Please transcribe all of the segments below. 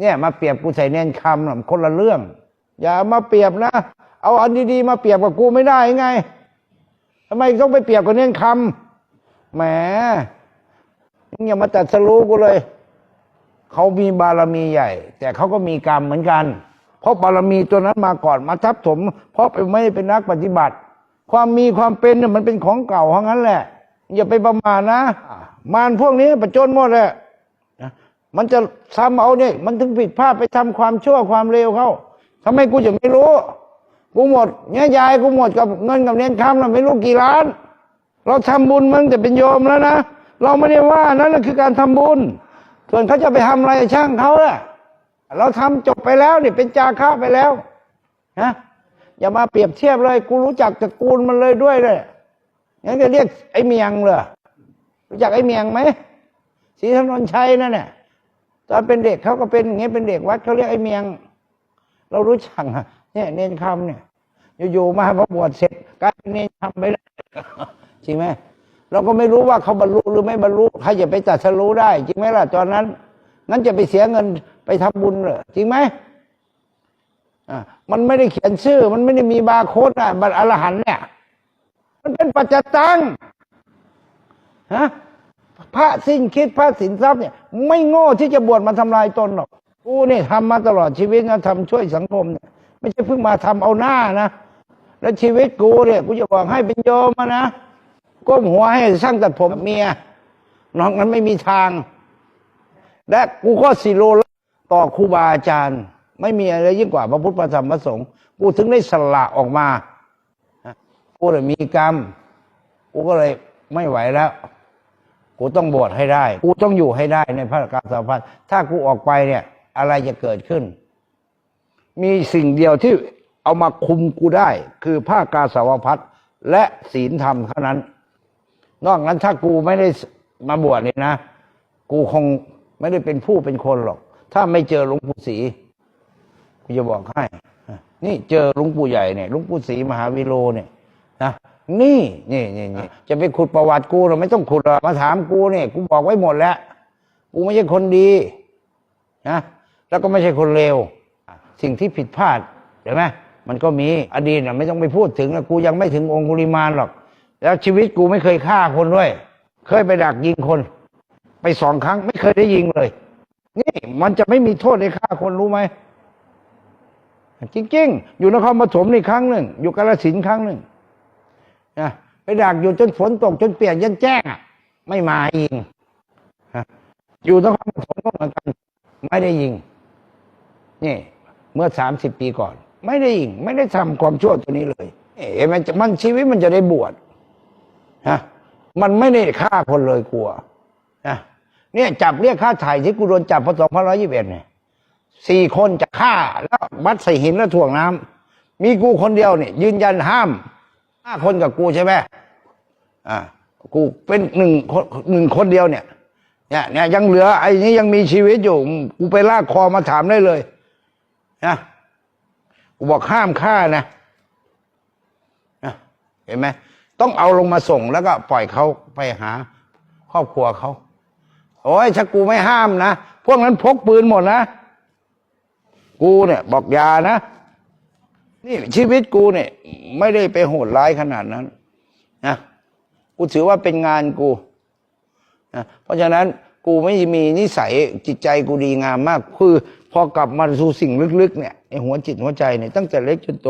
เนี่ยมาเปรียบกูใส่เน้นคำน่ะคนละเรื่อง อย่ามาเปรียบนะ เอาอันดีๆมาเปรียบกับกูไม่ได้ไงทำไมต้องไปเปรียบกับเน้นคำแหมอย่ามาตัดสรู้กูเลย เขามีบารมีใหญ่ แต่เขาก็มีกรรมเหมือนกัน เพราะบารมีตัวนั้นมาก่อนมาทับถม เพราะไปไม่ได้เป็นนักปฏิบัติ ความมีความเป็นเนี่ยมันเป็นของเก่าทั้งนั้นแหละ อย่าไปประมาทนะ มารพวกนี้ประจนหมดเลยนะ มันจะทำเอาเนี่ยมันถึงผิดพลาดไปทำความชั่วความเลวเขาทำไมกูจะไม่รู้ กูหมดเนี่ยยายกูหมดกับเงินกับเนียนคำเราไม่รู้กี่ล้าน เราทำบุญมันจะเป็นโยมแล้วนะเราไม่ได้ว่านั่นแหละคือการทำบุญ ส่วนเขาจะไปทำอะไรช่างเขาแหละเราทำจบไปแล้วเนี่ยเป็นจาค่าไปแล้วนะอย่ามาเปรียบเทียบเลย กูรู้จักตระกูลมันเลยด้วยเลยงั้นจะเรียกไอ้เมียงเลยรู้จักไอ้เมียงไหมศรีถนนชัยนั่นแหละ ตอนเป็นเด็กเขาก็เป็นอย่างเงี้ยเป็นเด็กวัดเขาเรียกไอ้เมียง เรารู้จักอะเนี่ยเนนคำเนี่ย อยู่ๆมาพอบวชเสร็จกลายเป็นเนนคำไปแล้วจริงไหมเราก็ไม่รู้ว่าเขาบรรลุหรือไม่บรรลุใครจะไปตัดสรู้ได้ จริงไหมล่ะตอนนั้นงั้นจะไปเสียเงินไปทำบุญเหรอจริงไหมอะมันไม่ได้เขียนชื่อ มันไม่ได้มีบาร์โค้ดอะบัตรอรหันเนี่ย มันเป็นปัจจตังฮะ พระสิ้นคิดพระสินทรัพย์เนี่ย ไม่โง่ที่จะบวชมาทำลายตนหรอกกูเนี่ยทำมาตลอดชีวิตนะทำช่วยสังคมเนี่ยไม่ใช่เพิ่งมาทำเอาหน้านะแล้วชีวิตกูเนี่ยกูจะบอกให้เป็นโยมนะก้มหัวให้ช่างตัดผมเมียน้อกนั้นไม่มีทาง และกูก็สิโลต่อครูบาอาจารย์ ไม่มีอะไรยิ่งกว่าพระพุทธพระธรรมพระสงฆ์กูถึงได้สละออกมากูเลยมีกรรมกูก็เลยไม่ไหวแล้ว กูต้องบวชให้ได้ กูต้องอยู่ให้ได้ในพระกาสาวพันธ์ถ้ากูออกไปเนี่ย อะไรจะเกิดขึ้น มีสิ่งเดียวที่เอามาคุมกูได้ คือผ้ากาสาวพัดและศีลธรรมเท่านั้น นอกนั้นถ้ากูไม่ได้มาบวชเนี่ยนะ กูคงไม่ได้เป็นผู้เป็นคนหรอก ถ้าไม่เจอหลวงปู่ศรีกูจะบอกให้ นี่เจอหลวงปู่ใหญ่เนี่ยหลวงปู่ศรีมหาวิโรเนี่ยนะ นี่นี่นี่นี่จะไปขุดประวัติกูเราไม่ต้องขุดหรอกมาถามกูเนี่ยกูบอกไว้หมดแล้ว กูไม่ใช่คนดีนะแล้วก็ไม่ใช่คนเลวสิ่งที่ผิดพลาดเห็นไหมมันก็มีอดีตน่ะไม่ต้องไปพูดถึงนะกูยังไม่ถึงองคุลิมานหรอก แล้วชีวิตกูไม่เคยฆ่าคนด้วย เคยไปดักยิงคน ไปสองครั้งไม่เคยได้ยิงเลย นี่มันจะไม่มีโทษในฆ่าคนรู้ไหมจริงๆ อยู่นครปฐมนี่ครั้งหนึ่งอยู่กาฬสินธุ์ครั้งหนึ่ง นะไปดักอยู่จนฝนตกจนเปลี่ยกยันแจ้งอะ ไม่มายิงนะอยู่นครปฐมก็เหมือนกันไม่ได้ยิงนี่เมื่อสามสิบปีก่อน ไม่ได้ยิง ไม่ได้ทำความชั่วตัวนี้เลยเอ๊ะมันจะมันชีวิตมันจะได้บวชนะมันไม่ได้ฆ่าคนเลยกลัวนะเนี่ยจับเรียกค่าถ่ายที่กูโดนจับพศสองพันร้อยยี่สิบเอ็ดเนี่ยสี่คนจะฆ่าแล้วมัดใส่หินแล้วถ่วงน้ำมีกูคนเดียวเนี่ยยืนยันห้าม ห้าคนกับกูใช่ไหมอ่ากูเป็นหนึ่งคนหนึ่งคนเดียวเนี่ยเนี่ยเนี่ยยังเหลือไอ้นี้ยังมีชีวิตอยู่ กูไปลากคอมาถามได้เลยนะกูบอกห้ามฆ่านะนะเห็นไหมต้องเอาลงมาส่งแล้วก็ปล่อยเขาไปหา ครอบครัวเขาโอ้ยถ้ากูไม่ห้ามนะ พวกนั้นพกปืนหมดนะ กูเนี่ย บอกยานะ นี่ชีวิตกูเนี่ย ไม่ได้ไปโหดร้ายขนาดนั้นนะกูถือว่าเป็นงานกูนะเพราะฉะนั้นกูไม่มีนิสัยจิตใจกูดีงามมาก คือพอกลับมาสู่สิ่งลึกๆเนี่ยไอหัวจิตหัวใจเนี่ยตั้งแต่เล็กจนโต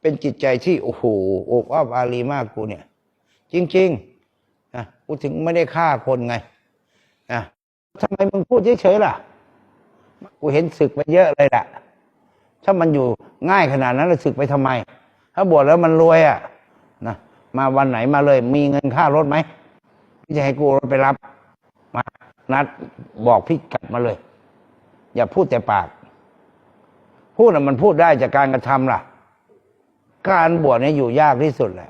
เป็นจิตใจที่โอ้โหโอบอ้าวอารีมากกูเนี่ย จริงๆนะกูถึงไม่ได้ฆ่าคนไงนะทำไมมึงพูดเฉยๆล่ะ กูเห็นศึกไปเยอะเลยล่ะ ถ้ามันอยู่ง่ายขนาดนั้นเราศึกไปทำไม ถ้าบวชแล้วมันรวยอะนะมาวันไหนมาเลย มีเงินค่ารถไหมที่จะให้กูไปรับมานัดบอกพี่กัดมาเลย อย่าพูดแต่ปาก พูดน่ะมันพูดได้จากการกระทำล่ะ การบวชเนี่ยอยู่ยากที่สุดแหละ